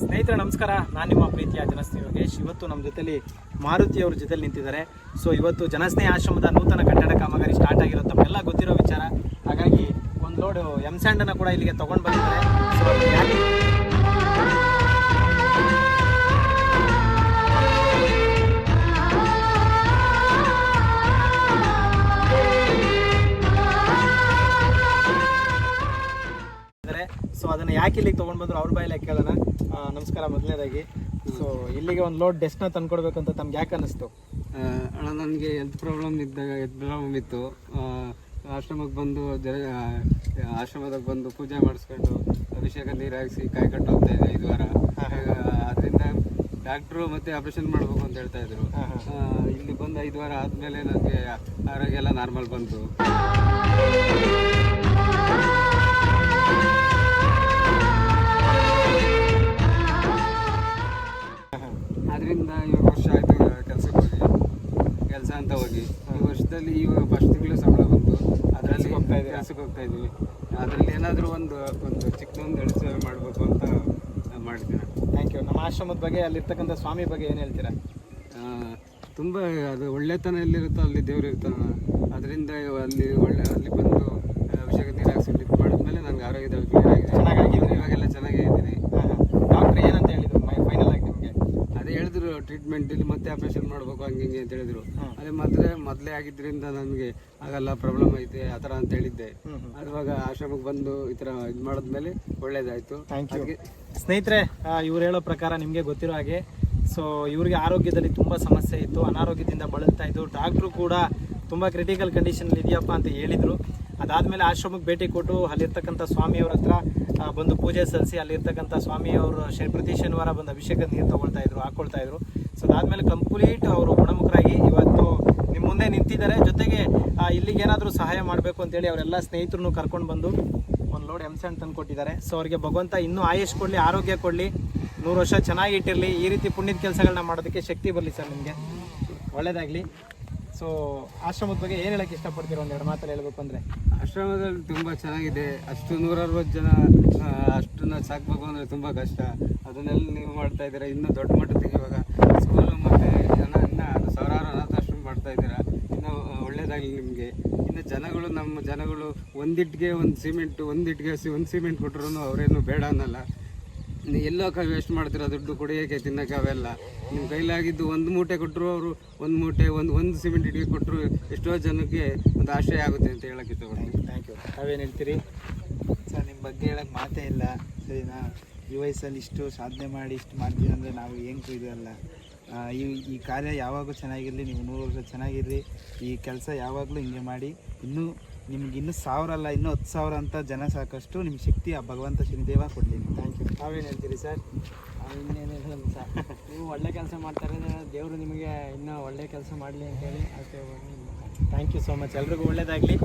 ಸ್ನೇಹಿತರೆ, ನಮಸ್ಕಾರ. ನಾನು ನಿಮ್ಮ ಪ್ರೀತಿಯ ಜನಸ್ನೇಹಿ ಯೋಗೇಶ್. ಇವತ್ತು ನಮ್ಮ ಜೊತೆಲಿ ಮಾರುತಿ ಅವ್ರ ಜೊತೆಲಿ ನಿಂತಿದ್ದಾರೆ. ಸೊ ಇವತ್ತು ಜನಸ್ನೇಹ ಆಶ್ರಮದ ನೂತನ ಕಟ್ಟಡ ಕಾಮಗಾರಿ ಸ್ಟಾರ್ಟ್ ಆಗಿರೋ ತಮಗೆಲ್ಲ ಗೊತ್ತಿರೋ ವಿಚಾರ. ಹಾಗಾಗಿ ಒಂದು ಲೋಡ್ ಎಂ ಸ್ಯಾಂಡನ್ನು ಕೂಡ ಇಲ್ಲಿಗೆ ತೊಗೊಂಡು ಬಂದಿದ್ದಾರೆ. ಸೊ ಸೊ ಅದನ್ನ ಯಾಕೆ ಇಲ್ಲಿಗೆ ತಗೊಂಡ್ ಬಂದ್ರು ಅವ್ರ ಬಾಯಲ್ಲಿ ಕೇಳೋಣ. ನಮಸ್ಕಾರ ಮೊದಲನೇದಾಗಿ. ಸೊ ಇಲ್ಲಿಗೆ ಒಂದು ಲೋಡ್ ಡೆಸ್ಕ್ನ ತಂದ್ಕೊಡ್ಬೇಕು ಅಂತ ತಮ್ಗೆ ಯಾಕೆ ಅನ್ನಿಸ್ತು? ಅಣ್ಣ ನನಗೆ ಹೆಲ್ತ್ ಪ್ರಾಬ್ಲಮ್ ಇದ್ದಾಗ ಹೆಲ್ತ್ ಪ್ರಾಬ್ಲಮ್ ಇತ್ತು. ಆಶ್ರಮಕ್ಕೆ ಬಂದು ಜನ ಆಶ್ರಮದಾಗ ಬಂದು ಪೂಜೆ ಮಾಡಿಸ್ಕೊಂಡು ಅಭಿಷೇಕ ನೀರು ಹಾಕಿಸಿ ಕಾಯಿ ಕಟ್ಟು ಹೋಗ್ತಾ ಇದೆ ಐದು ವಾರ. ಅದರಿಂದ ಡಾಕ್ಟ್ರು ಮತ್ತೆ ಆಪರೇಷನ್ ಮಾಡಬೇಕು ಅಂತ ಹೇಳ್ತಾ ಇದ್ರು. ಇಲ್ಲಿ ಬಂದು ಐದು ವಾರ ಆದಮೇಲೆ ನನಗೆ ಆರೋಗ್ಯ ಎಲ್ಲ ನಾರ್ಮಲ್ ಬಂತು. ಅದರಿಂದ ಇವಾಗ ವರ್ಷ ಆಯಿತು ಕೆಲಸಕ್ಕೆ ಹೋಗಿ. ಕೆಲಸ ಅಂತ ಹೋಗಿ. ಈ ವರ್ಷದಲ್ಲಿ ಇವಾಗ ಫಸ್ಟ್ ತಿಂಗಳು ಸಂಬಳ ಬಂತು. ಅದರಲ್ಲಿ ಹೋಗ್ತಾ ಇದ್ದೀವಿ ಕೆಲಸಕ್ಕೆ ಹೋಗ್ತಾ ಇದ್ದೀವಿ ಅದರಲ್ಲಿ ಏನಾದರೂ ಒಂದು ಒಂದು ಚಿಕ್ಕದೊಂದು ಎಳೆ ಸೇವೆ ಮಾಡಬೇಕು ಅಂತ ಮಾಡಿದ್ದೀನಿ ಥ್ಯಾಂಕ್ ಯು ನಮ್ಮ ಆಶ್ರಮದ ಬಗ್ಗೆ ಅಲ್ಲಿರ್ತಕ್ಕಂಥ ಸ್ವಾಮಿ ಬಗ್ಗೆ ಏನು ಹೇಳ್ತೀರಾ? ತುಂಬ ಅದು ಒಳ್ಳೆತನ ಎಲ್ಲಿರುತ್ತೋ ಅಲ್ಲಿ ದೇವರು ಇರ್ತಾನ. ಅದರಿಂದ ಅಲ್ಲಿ ಒಳ್ಳೆ ಅಲ್ಲಿ ಬಂದು ಅಭಿಷೇಕ ನೀರು ಹಾಕ್ಸಿ ಮಾಡಿದ್ಮೇಲೆ ನನಗೆ ಆರೋಗ್ಯದಲ್ಲಿ ಕ್ಲಿಯರ್ ಆಗಿದೆ. ಚೆನ್ನಾಗಾಗಿದ್ದೀರಿ? ಇವಾಗೆಲ್ಲ ಚೆನ್ನಾಗೇ ಇದ್ದೀನಿ ಡಾಕ್ಟ್ರ್ ಏನಂತ ಹೇಳಿದ್ರು ಫೈನಲ್ ಆಗಿ ನಿಮಗೆ ಅದೇ ಹೇಳಿದ್ರು ಟ್ರೀಟ್ಮೆಂಟ್ ಇಲ್ಲಿ ಮತ್ತೆ ಆಪರೇಷನ್ ಮಾಡಬೇಕು ಹಂಗೆ ಹಿಂಗೆ ಅಂತ ಹೇಳಿದ್ರು. ಅದೇ ಮೊದಲೇ ಮೊದಲೇ ಆಗಿದ್ರಿಂದ ನನಗೆ ಆಗಲ್ಲ ಪ್ರಾಬ್ಲಮ್ ಐತೆ ಆ ಥರ ಅಂತ ಹೇಳಿದ್ದೆ. ಅದುವಾಗ ಆಶ್ರಮಕ್ಕೆ ಬಂದು ಈ ಥರ ಇದು ಮಾಡಿದ್ಮೇಲೆ ಒಳ್ಳೇದಾಯ್ತು. ಥ್ಯಾಂಕ್ ಯು ಸ್ನೇಹಿತರೆ ಇವ್ರು ಹೇಳೋ ಪ್ರಕಾರ ನಿಮಗೆ ಗೊತ್ತಿರೋ ಹಾಗೆ ಸೊ ಇವ್ರಿಗೆ ಆರೋಗ್ಯದಲ್ಲಿ ತುಂಬ ಸಮಸ್ಯೆ ಇತ್ತು ಅನಾರೋಗ್ಯದಿಂದ ಬಳಲ್ತಾ ಇದ್ದು ಡಾಕ್ಟ್ರು ಕೂಡ ತುಂಬ ಕ್ರಿಟಿಕಲ್ ಕಂಡೀಷನ್ ಇದೆಯಪ್ಪ ಅಂತ ಹೇಳಿದರು. ಅದಾದಮೇಲೆ ಆಶ್ರಮಕ್ಕೆ ಭೇಟಿ ಕೊಟ್ಟು ಅಲ್ಲಿರ್ತಕ್ಕಂಥ ಸ್ವಾಮಿಯವ್ರ ಹತ್ರ ಬಂದು ಪೂಜೆ ಸಲ್ಲಿಸಿ ಅಲ್ಲಿರ್ತಕ್ಕಂಥ ಸ್ವಾಮಿಯವರು ಪ್ರತಿ ಶನಿವಾರ ಬಂದು ಅಭಿಷೇಕದ ನೀರು ತಗೊಳ್ತಾ ಇದ್ರು, ಹಾಕೊಳ್ತಾ ಇದ್ರು. ಸೊ ಅದಾದಮೇಲೆ ಕಂಪ್ಲೀಟ್ ಅವರು ಗುಣಮುಖರಾಗಿ ಇವತ್ತು ನಿಮ್ಮ ಮುಂದೆ ನಿಂತಿದ್ದಾರೆ. ಜೊತೆಗೆ ಇಲ್ಲಿಗೆ ಏನಾದರೂ ಸಹಾಯ ಮಾಡಬೇಕು ಅಂತೇಳಿ ಅವರೆಲ್ಲ ಸ್ನೇಹಿತರನ್ನು ಕರ್ಕೊಂಡು ಬಂದು ಒಂದು ಲೋಡ್ ಎಮ್ಸೆಂಟ್ ತಂದು ಕೊಟ್ಟಿದ್ದಾರೆ. ಸೊ ಅವ್ರಿಗೆ ಭಗವಂತ ಇನ್ನೂ ಆಯುಷ್ ಕೊಡಲಿ, ಆರೋಗ್ಯ ಕೊಡಲಿ, ನೂರು ವರ್ಷ ಚೆನ್ನಾಗಿ ಇಟ್ಟಿರಲಿ. ಈ ರೀತಿ ಪುಣ್ಯದ ಕೆಲಸಗಳನ್ನ ಮಾಡೋದಕ್ಕೆ ಶಕ್ತಿ ಬರಲಿ ಸರ್ ನಿಮಗೆ. ಒಳ್ಳೇದಾಗಲಿ. ಸೊ ಆಶ್ರಮದ ಬಗ್ಗೆ ಏನು ಹೇಳಕ್ಕೆ ಒಂದು ಒಂದೆರಡು ಮಾತಲ್ಲಿ ಹೇಳ್ಬೇಕು ಅಂದರೆ. ಆಶ್ರಮದಲ್ಲಿ ತುಂಬ ಚೆನ್ನಾಗಿದೆ. ಅಷ್ಟು ನೂರ ಅರವತ್ತು ಜನ ಅಷ್ಟನ್ನ ಸಾಕ್ಬೇಕು ಅಂದರೆ ತುಂಬ ಕಷ್ಟ. ಅದನ್ನೆಲ್ಲ ನೀವು ಮಾಡ್ತಾ ಇದ್ದೀರಾ? ಇನ್ನೂ ದೊಡ್ಡ ಮಟ್ಟಕ್ಕೆ ಇವಾಗ ಸ್ಕೂಲು ಮತ್ತು ಜನ ಇನ್ನೂ ಸಾವಿರಾರು ಅನಾಥಾಶ್ರಮ ಮಾಡ್ತಾ ಇದ್ದೀರಾ? ಇನ್ನು ಒಳ್ಳೇದಾಗಲಿ ನಿಮಗೆ. ಇನ್ನು ಜನಗಳು, ನಮ್ಮ ಜನಗಳು ಒಂದಿಟ್ಟಿಗೆ ಒಂದು ಸಿಮೆಂಟ್ ಒಂದಿಟ್ಟಿಗೆ ಒಂದು ಸಿಮೆಂಟ್ ಕೊಟ್ಟರು ಅವರೇನು ಬೇಡ ಅನ್ನಲ್ಲ. ನೀವು ಎಲ್ಲೋ ಕ ವೇಸ್ಟ್ ಮಾಡ್ತೀರಾ, ದುಡ್ಡು ಕುಡಿಯೋಕ್ಕೆ ತಿನ್ನೋಕೆ ಅವೆಲ್ಲ? ನಿಮ್ಮ ಕೈಲಾಗಿದ್ದು ಒಂದು ಮೂಟೆ ಕೊಟ್ಟರು ಅವರು, ಒಂದು ಮೂಟೆ, ಒಂದು ಒಂದು ಸಿಮೆಂಟ್ ಇಟ್ಟಿಗೆ ಕೊಟ್ಟರು ಎಷ್ಟೋ ಜನಕ್ಕೆ ಒಂದು ಆಶ್ರಯ ಆಗುತ್ತೆ ಅಂತ ಹೇಳಕ್ಕೆ ಇಷ್ಟಪಡ್ತೀನಿ. ಥ್ಯಾಂಕ್ ಯು ತಾವೇನು ಹೇಳ್ತೀರಿ? ಸರ್ ನಿಮ್ಮ ಬಗ್ಗೆ ಹೇಳಕ್ ಮಾತೇ ಇಲ್ಲ. ಸರಿನಾ? ಈ ವಯಸ್ಸಲ್ಲಿ ಇಷ್ಟು ಸಾಧನೆ ಮಾಡಿ, ಇಷ್ಟು ಮಾಡ್ತೀವಿ ಅಂದರೆ ನಾವು ಇದಲ್ಲ ಅಲ್ಲ? ಈ ಈ ಕಾರ್ಯ ಯಾವಾಗಲೂ ಚೆನ್ನಾಗಿರಲಿ, ನೀವು ನೂರು ವರ್ಷ ಚೆನ್ನಾಗಿರ್ರಿ. ಈ ಕೆಲಸ ಯಾವಾಗಲೂ ಹಿಂಗೆ ಮಾಡಿ, ಇನ್ನೂ ನಿಮ್ಗೆ ಇನ್ನೂ ಸಾವಿರ ಅಲ್ಲ ಇನ್ನೂ ಹತ್ತು ಸಾವಿರ ಅಂತ ಜನ ಸಾಕಷ್ಟು ನಿಮ್ಮ ಶಕ್ತಿ ಆ ಭಗವಂತ ಶನಿದೇವ ಕೊಡಲಿ. ಥ್ಯಾಂಕ್ ಯು ತಾವೇನು ಹೇಳ್ತೀರಿ ಸರ್? ಇನ್ನೇನು ಸರ್? ನೀವು ಒಳ್ಳೆ ಕೆಲಸ ಮಾಡ್ತಾರೆ ದೇವರು ನಿಮಗೆ ಇನ್ನೂ ಒಳ್ಳೆ ಕೆಲಸ ಮಾಡಲಿ ಅಂತೇಳಿ ಅಷ್ಟೇ ಥ್ಯಾಂಕ್ ಯು ಸೋ ಮಚ್ ಎಲ್ರಿಗೂ ಒಳ್ಳೆಯದಾಗಲಿ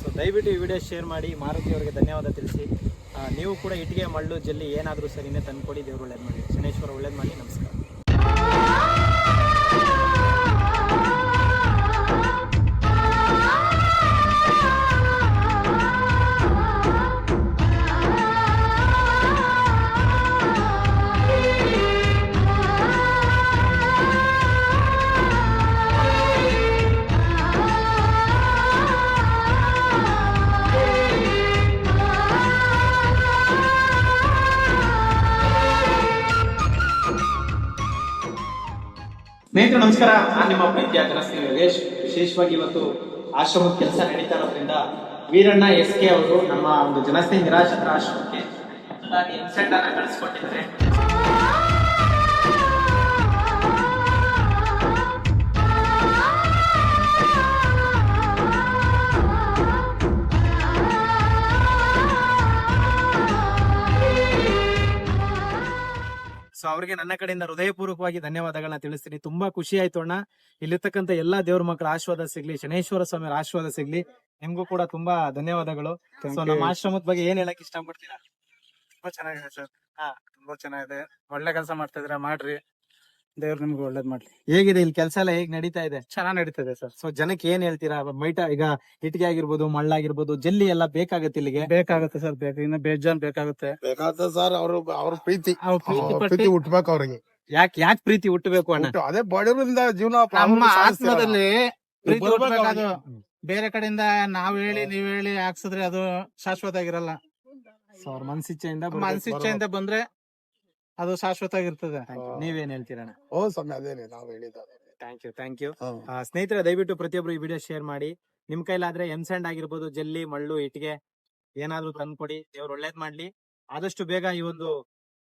ಸೊ ದಯವಿಟ್ಟು ಈ ವಿಡಿಯೋ ಶೇರ್ ಮಾಡಿ. ಮಾರುತಿ ಅವರಿಗೆ ಧನ್ಯವಾದ ತಿಳಿಸಿ. ನೀವು ಕೂಡ ಇಟ್ಟಿಗೆ ಮಳ್ಳು ಜಲ್ಲಿ ಏನಾದರೂ ಸರಿನೇ ತಂದುಕೊಡಿ ದೇವರು ಒಳ್ಳೇದು ಮಾಡಿ. ಶನೇಶ್ವರ ಒಳ್ಳೇದು ಮಾಡಿ. ನಮಸ್ಕಾರ. ಸ್ನೇಹಿತರು, ನಮಸ್ಕಾರ. ನಾನು ನಿಮ್ಮ ಪ್ರೀತಿಯ ಜನಸ್ನೇಹಿ ವಿಶೇಷವಾಗಿ ಇವತ್ತು ಆಶ್ರಮದ ಕೆಲಸ ನಡೀತಾ ಇರೋದ್ರಿಂದ ವೀರಣ್ಣ ಎಸ್ ಕೆ ಅವರು ನಮ್ಮ ಒಂದು ಜನಸ್ನೇಹಿ ನಿರಾಶ್ರಿತರ ಆಶ್ರಮಕ್ಕೆ ಕಳಿಸ್ಕೊಟ್ಟಿದ್ದಾರೆ. ಸೊ ಅವರಿಗೆ ನನ್ನ ಕಡೆಯಿಂದ ಹೃದಯಪೂರ್ವಕವಾಗಿ ಧನ್ಯವಾದಗಳನ್ನ ತಿಳಿಸ್ತೀನಿ. ತುಂಬಾ ಖುಷಿ ಆಯ್ತು ಅಣ್ಣ. ಇಲ್ಲಿರ್ತಕ್ಕಂಥ ಎಲ್ಲಾ ದೇವ್ರ ಮಕ್ಕಳ ಆಶೀರ್ವಾದ ಸಿಗ್ಲಿ ಶನೇಶ್ವರ ಸ್ವಾಮಿ ಆಶೀರ್ವಾದ ಸಿಗ್ಲಿ ನಿಮ್ಗೂ ಕೂಡ ತುಂಬಾ ಧನ್ಯವಾದಗಳು. ಸೊ ನಮ್ಮ ಆಶ್ರಮದ ಬಗ್ಗೆ ಏನ್ ಹೇಳಕ್ ಇಷ್ಟಪಡ್ತೀರಾ? ತುಂಬಾ ಚೆನ್ನಾಗಿದೆ ಸರ್. ಹಾ. ತುಂಬಾ ಚೆನ್ನಾಗಿದೆ. ಒಳ್ಳೆ ಕೆಲಸ ಮಾಡ್ತಾ ಇದ್ದೀರಾ? ಮಾಡ್ರಿ. ದೇವ್ರು ನಿಮ್ಗೆ ಒಳ್ಳೇದ್ ಮಾಡ್ಲಿ. ಹೇಗಿದೆ? ಇಲ್ಲಿ ಕೆಲಸ ಎಲ್ಲ ಹೇಗ್ ನಡೀತಾ ಇದೆ? ಚೆನ್ನಾಗಿ ನಡೀತದೆ ಸರ್. ಸೊ ಜನಕ್ಕೆ ಏನ್ ಹೇಳ್ತೀರಾ? ಮೈಟ ಈಗ ಇಟ್ಟಿಗೆ ಆಗಿರ್ಬೋದು ಮಳ್ಳಾಗಿರ್ಬೋದು ಜಲ್ಲಿ ಎಲ್ಲ ಬೇಕಾಗುತ್ತೆ ಇಲ್ಲಿಗೆ? ಬೇಕಾಗುತ್ತೆ ಸರ್ ಬೇಕು ಇನ್ನು ಬೇಜಾನ್ ಬೇಕಾಗುತ್ತೆ. ಬೇಕಾದ ಸರ್ ಅವ್ರ ಅವ್ರ ಪ್ರೀತಿ. ಅವ್ರ್ ಪ್ರೀತಿ ಅವ್ರ ಪಟ್ಟು ಪ್ರೀತಿ ಹುಟ್ಬೇಕು ಅವ್ರಿಗೆ. ಯಾಕೆ ಯಾಕೆ ಪ್ರೀತಿ ಹುಟ್ಟಬೇಕು ಅಣ್ಣ? ಹುಟ್ಟು- ಅದೇ ಬಡವರಿಂದ ಜೀವನ ನಮ್ಮ ಆತ್ಮದಲ್ಲಿ ಪ್ರೀತಿ ಬರ್ಬೇಕು ಅವ್ರಿಗೆ. ಬೇರೆ ಕಡೆಯಿಂದ ನಾವ್ ಹೇಳಿ ನೀವ್ ಹೇಳಿ ಹಾಕ್ಸಿದ್ರೆ ಅದು ಶಾಶ್ವತ ಆಗಿರಲ್ಲ. ಸೊ ಅವ್ರ ಮನ್ಸಿಚ್ಛೆಯಿಂದ ಮನಸ್ಸಿಚ್ಛೆಯಿಂದ ಬಂದ್ರೆ ಅದು ಶಾಶ್ವತ ಆಗಿರ್ತದೆ ನೀವೇನ್ ಹೇಳ್ತೀರಣ್ಣ? ಓ ಸ್ವಾಮಿ ಅದೇನೆ ನಾವ್ thank you thank you hmm. ಸ್ನೇಹಿತರೆ ದಯವಿಟ್ಟು ಪ್ರತಿಯೊಬ್ರು ಈ ವಿಡಿಯೋ ಶೇರ್ ಮಾಡಿ. ನಿಮ್ ಕೈಲಾದ್ರೆ ಎಂ ಸ್ಯಾಂಡ್ ಆಗಿರ್ಬೋದು ಜಲ್ಲಿ ಮಳ್ಳು ಇಟ್ಟಿಗೆ ಏನಾದ್ರೂ ತಂದ್ಕೊಡಿ. ದೇವ್ರು ಒಳ್ಳೇದ್ ಮಾಡ್ಲಿ. ಆದಷ್ಟು ಬೇಗ ಈ ಒಂದು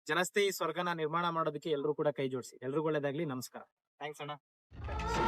ಜನಸ್ನೇಹಿ ಸ್ವರ್ಗನ ನಿರ್ಮಾಣ ಮಾಡೋದಕ್ಕೆ ಎಲ್ಲರೂ ಕೂಡ ಕೈ ಜೋಡಿಸಿ. ಎಲ್ರಿಗೂ ಒಳ್ಳೇದಾಗ್ಲಿ. ನಮಸ್ಕಾರ. ಥ್ಯಾಂಕ್ಸ್ ಅಣ್ಣ.